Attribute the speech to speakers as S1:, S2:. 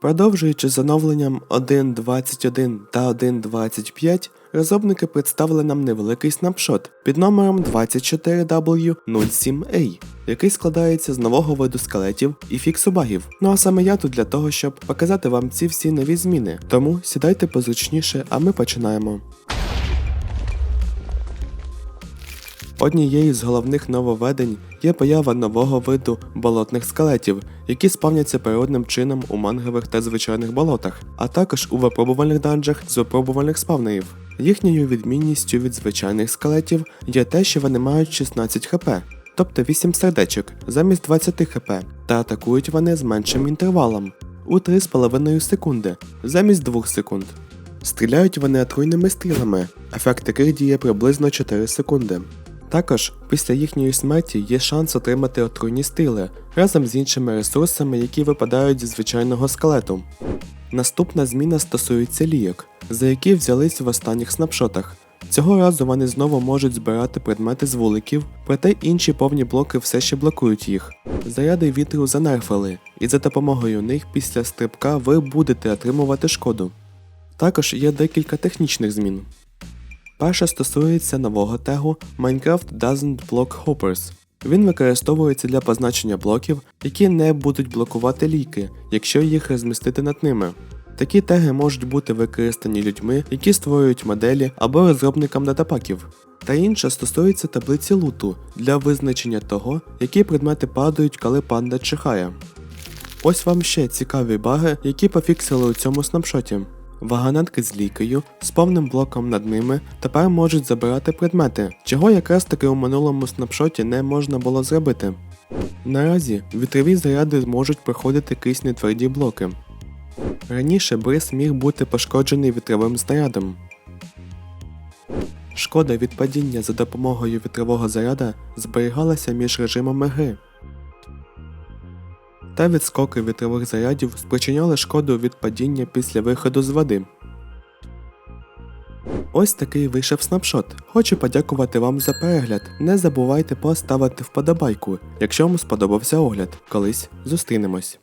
S1: Продовжуючи з оновленням 1.21 та 1.25, розробники представили нам невеликий снапшот під номером 24W07A, який складається з нового виду скелетів і фіксобагів. Ну а саме я тут для того, щоб показати вам ці всі нові зміни. Тому сідайте позручніше, а ми починаємо. Однією з головних нововведень є поява нового виду болотних скелетів, які спавняться природним чином у мангових та звичайних болотах, а також у випробувальних данжах з випробувальних спавнерів. Їхньою відмінністю від звичайних скелетів є те, що вони мають 16 хп, тобто 8 сердечок замість 20 хп, та атакують вони з меншим інтервалом у 3,5 секунди замість 2 секунд. Стріляють вони отруйними стрілами, ефект яких діє приблизно 4 секунди. Також після їхньої смерті є шанс отримати отруйні стріли разом з іншими ресурсами, які випадають зі звичайного скелету. Наступна зміна стосується лійок, за які взялись в останніх снапшотах. Цього разу вони знову можуть збирати предмети з вуликів, проте інші повні блоки все ще блокують їх. Заряди вітру занерфили, і за допомогою них після стрибка ви будете отримувати шкоду. Також є декілька технічних змін. Перша стосується нового тегу Minecraft Doesn't Block Hoppers. Він використовується для позначення блоків, які не будуть блокувати ліки, якщо їх розмістити над ними. Такі теги можуть бути використані людьми, які створюють моделі або розробникам датапаків. Та інша стосується таблиці луту для визначення того, які предмети падають, коли панда чихає. Ось вам ще цікаві баги, які пофіксили у цьому снапшоті. Ваганетки з лікою з повним блоком над ними тепер можуть забирати предмети, чого якраз таки у минулому снапшоті не можна було зробити. Наразі вітрові заряди зможуть проходити крізь нетверді блоки. Раніше бриз міг бути пошкоджений вітровим снарядом. Шкода від падіння за допомогою вітрового заряда зберігалася між режимами гри. Та відскоки вітрових зарядів спричиняли шкоду від падіння після виходу з води. Ось такий вийшов снапшот. Хочу подякувати вам за перегляд. Не забувайте поставити вподобайку, якщо вам сподобався огляд. Колись зустрінемось.